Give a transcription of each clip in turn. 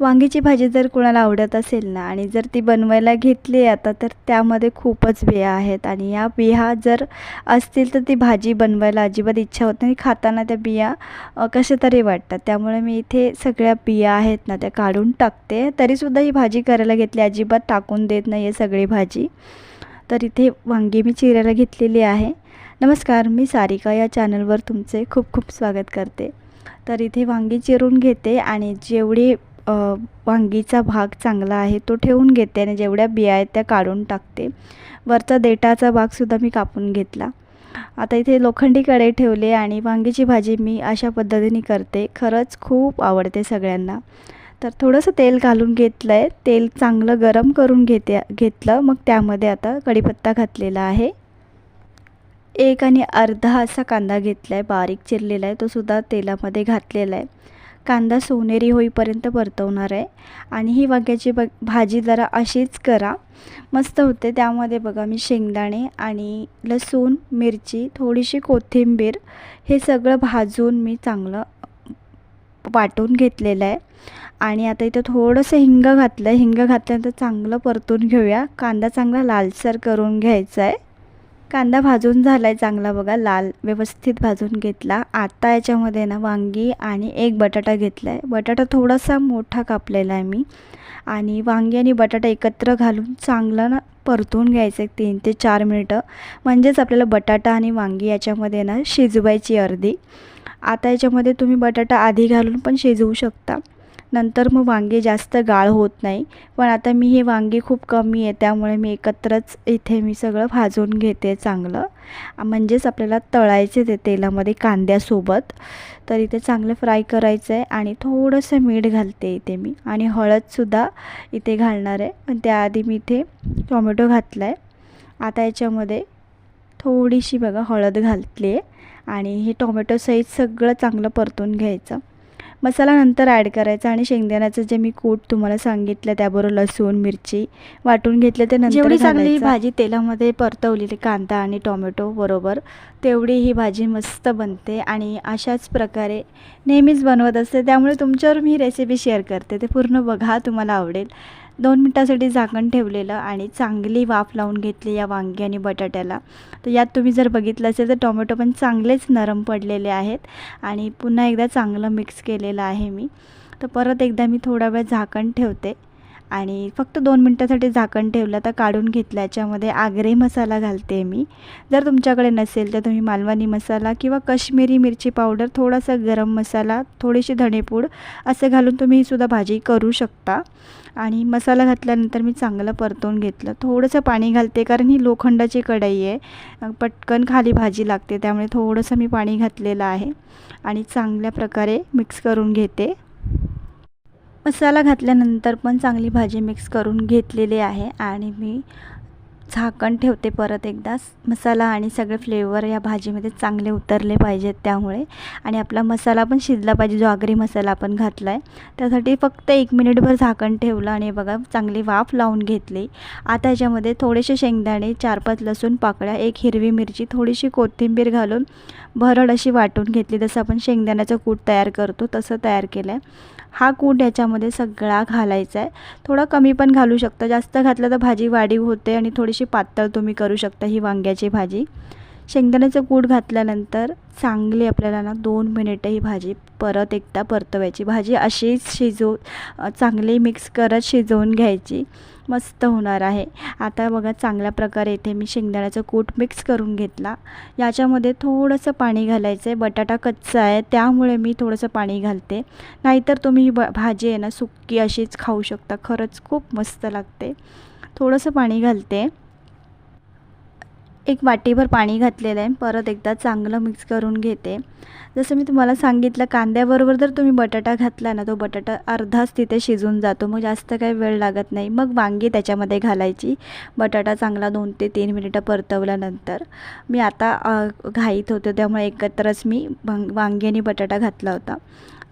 वांगीची भाजी जर कुणाला आवडत असेल ना आणि जर ती बनवायला घेतली आता तर त्यामध्ये खूपच बिया आहेत. आणि या बिया जर असतील तर ती भाजी बनवायला अजिबात इच्छा होत नाही. खाताना त्या बिया कशा तरी वाटतात. त्यामुळे मी इथे सगळ्या बिया आहेत ना त्या काढून टाकते. तरीसुद्धा ही भाजी करायला घेतली अजिबात टाकून देत नाही आहे सगळी भाजी. तर इथे वांगी मी चिरायला घेतलेली आहे. नमस्कार मी सारिका या चॅनलवर तुमचे खूप खूप स्वागत करते. तर इथे वांगी चिरून घेते आणि जेवढी वांगीचा भाग चांगला आहे तो ठेवून घेते आणि जेवढ्या बिया आहेत त्या काढून टाकते. वरचा देठाचा भागसुद्धा मी कापून घेतला. आता इथे लोखंडी कढई ठेवले आणि वांगीची भाजी मी अशा पद्धतीने करते. खरंच खूप आवडते सगळ्यांना. तर थोडंसं तेल घालून घेतलं आहे तेल चांगलं गरम करून घेते घेतलं. मग त्यामध्ये आता कढीपत्ता घातलेला आहे. एक आणि अर्धा असा कांदा घेतला आहे बारीक चिरलेला आहे. तो सुद्धा तेलामध्ये घातलेला आहे. कांदा सोनेरी होईपर्यंत परतवणार आहे. आणि ही वांग्याची ब भाजी जरा अशीच करा. मस्त होते. त्यामध्ये बघा मी शेंगदाणे आणि लसूण मिरची थोडीशी कोथिंबीर हे सगळं भाजून मी चांगलं वाटून घेतलेलं आहे. आणि आता इथं थोडंसं हिंग घातलं. आहे हिंग घातल्यानंतर चांगलं परतून घेऊया. कांदा चांगला लालसर करून घ्यायचा आहे. कांदा भाजून झाला आहे चांगला बघा लाल व्यवस्थित भाजून घेतला. आता याच्यामध्ये ना वांगी आणि एक बटाटा घेतला आहे बटाटा थोडासा मोठा कापलेला आहे मी. आणि वांगी आणि बटाटा एकत्र घालून चांगलं ना परतून घ्यायचं आहे तीन ते चार मिनटं. म्हणजेच आपल्याला बटाटा आणि वांगी याच्यामध्ये ना शिजवायची अर्धी. आता याच्यामध्ये तुम्ही बटाटा आधी घालून पण शिजवू शकता. नंतर मग वांगे जास्त गाळ होत नाही. पण आता मी हे वांगे खूप कमी आहे त्यामुळे मी एकत्रच इथे मी सगळं भाजून घेते चांगलं. म्हणजेच आपल्याला तळायचे ते तेलामध्ये कांद्यासोबत. तर इथे चांगलं फ्राय करायचं आहे आणि थोडंसं मीठ घालते इथे मी. आणि हळदसुद्धा इथे घालणार आहे. पण त्याआधी मी इथे टोमॅटो घातला आहे आता याच्यामध्ये थोडीशी बघा हळद घातली आहे आणि हे टोमॅटो सहित सगळं चांगलं परतून घ्यायचं. मसाला नंतर ॲड करायचा आणि शेंगदाण्याचं जे मी कूट तुम्हाला सांगितलं त्याबरोबर लसूण मिरची वाटून घेतलं ते नंतर जेवढी चांगली भाजी तेलामध्ये परतवलेली कांदा आणि टोमॅटो बरोबर? तेवढी ही भाजी मस्त बनते आणि अशाच प्रकारे नेहमीच बनवत असते. त्यामुळे तुमच्यावर मी रेसिपी शेअर करते. ते पूर्ण बघा तुम्हाला आवडेल. दोन मिनटासाठी झाकण ठेवलेलं आणि चांगली वाफ लावून घेतली या वांगी आणि बटाट्याला. तर यात तुम्ही जर बघितलं असेल तर टोमॅटो पण चांगलेच नरम पडलेले आहेत आणि पुन्हा एकदा चांगलं मिक्स केलेलं आहे मी. तर परत एकदा मी थोडा वेळ झाकण ठेवते. आणि फक्त दोन मिनटासाठी झाकण ठेवलं तर काढून घेतलं याच्यामध्ये आगरे मसाला घालते मी. जर तुमच्याकडे नसेल तर तुम्ही मालवणी मसाला किंवा कश्मीरी मिरची पावडर थोडासा गरम मसाला थोडीशी धणेपूड असं घालून तुम्ही सुद्धा भाजी करू शकता. आणि मसाला घातल्यानंतर मी चांगलं परतवून घेतलं. थोडंसं पाणी घालते कारण ही लोखंडाची कढई आहे. पटकन खाली भाजी लागते त्यामुळे थोडंसं मी पाणी घातलेलं आहे. आणि चांगल्या प्रकारे मिक्स करून घेते. मसाला घातल्यानंतर पण चांगली भाजी मिक्स करून घेतलेली आहे आणि मी झाकण ठेवते परत एकदा. मसाला आणि सगळे फ्लेवर या भाजीमध्ये चांगले उतरले पाहिजेत त्यामुळे. आणि आपला मसाला पण शिजला पाहिजे जो आगरी मसाला आपण घातला आहे त्यासाठी फक्त एक मिनिटभर झाकण ठेवलं आणि बघा चांगली वाफ लावून घेतली. आता याच्यामध्ये थोडेसे शेंगदाणे चार पाच लसूण पाकळ्या एक हिरवी मिरची थोडीशी कोथिंबीर घालून भरड अशी वाटून घेतली. जसं आपण शेंगदाण्याचं कूट तयार करतो तसं तयार केलं आहे हा कूट याच्यामध्ये सगळा घालायचा आहे थोडा कमी पण घालू शकता. जास्त घातलं तर भाजी वाढीव होते आणि थोडीशी पातळ तुम्ही करू शकता ही वांग्याची भाजी. शेंगदाण्याचं कूट घातल्यानंतर चांगली आपल्याला ना दोन मिनिटं ही भाजी परत एकदा परतवायची. भाजी अशीच शिजव चांगली मिक्स करत शिजवून घ्यायची. मस्त होणार आहे. आता बघा चांगल्या प्रकारे इथे मी शेंगदाण्याचं कूट मिक्स करून घेतला. याच्यामध्ये थोडंसं पाणी घालायचं आहे बटाटा कच्चा आहे त्यामुळे मी थोडंसं पाणी घालते. नाहीतर तुम्ही ही ब भाजी आहे ना सुक्की अशीच खाऊ शकता. खरंच खूप मस्त लागते. थोडंसं पाणी घालते. एक वाटीभर पाणी घातलेलं आहे. परत एकदा चांगलं मिक्स करून घेते. जसं मी तुम्हाला सांगितलं कांद्याबरोबर जर तुम्ही बटाटा घातला ना तो बटाटा अर्धाच तिथे शिजून जातो. मग जास्त काही वेळ लागत नाही. मग वांगी त्याच्यामध्ये घालायची. बटाटा चांगला दोन ते तीन मिनिटं परतवल्यानंतर. मी आता घाईत होते त्यामुळे एकत्रच मी वांगी आणि बटाटा घातला होता.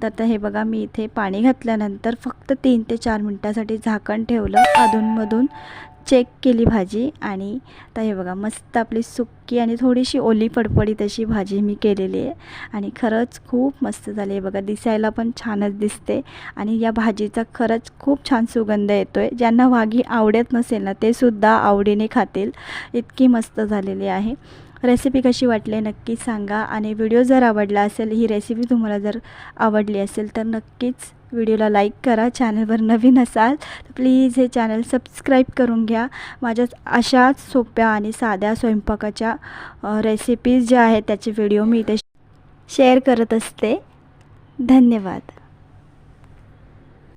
तर आता हे बघा मी इथे पाणी घातल्यानंतर फक्त तीन ते चार मिनटासाठी झाकण ठेवलं. अधूनमधून चेक केली भाजी आणि आता हे बघा मस्त आपली सुक्की आणि थोडीशी ओली पडपडीत अशी भाजी मी केलेली आहे. आणि खरंच खूप मस्त झाली आहे. बघा दिसायला पण छानच दिसते. आणि या भाजीचा खरंच खूप छान सुगंध येतो आहे ज्यांना वाघी आवडत नसेल ना ते सुद्धा आवडीने खातील. इतकी मस्त झालेली आहे. रेसिपी कशी वाटली नक्की सांगा आणि व्हिडिओ जर आवडला असेल ही रेसिपी तुम्हाला जर आवडली असेल तर नक्कीच व्हिडिओला लाईक करा चॅनलवर नवीन असाल तर प्लीज हे चॅनल सबस्क्राईब करून घ्या. माझ्या अशाच सोप्या आणि साध्या स्वयंपाकाच्या रेसिपीज ज्या आहेत त्याचे व्हिडिओ मी इथे शेअर करत असते. धन्यवाद.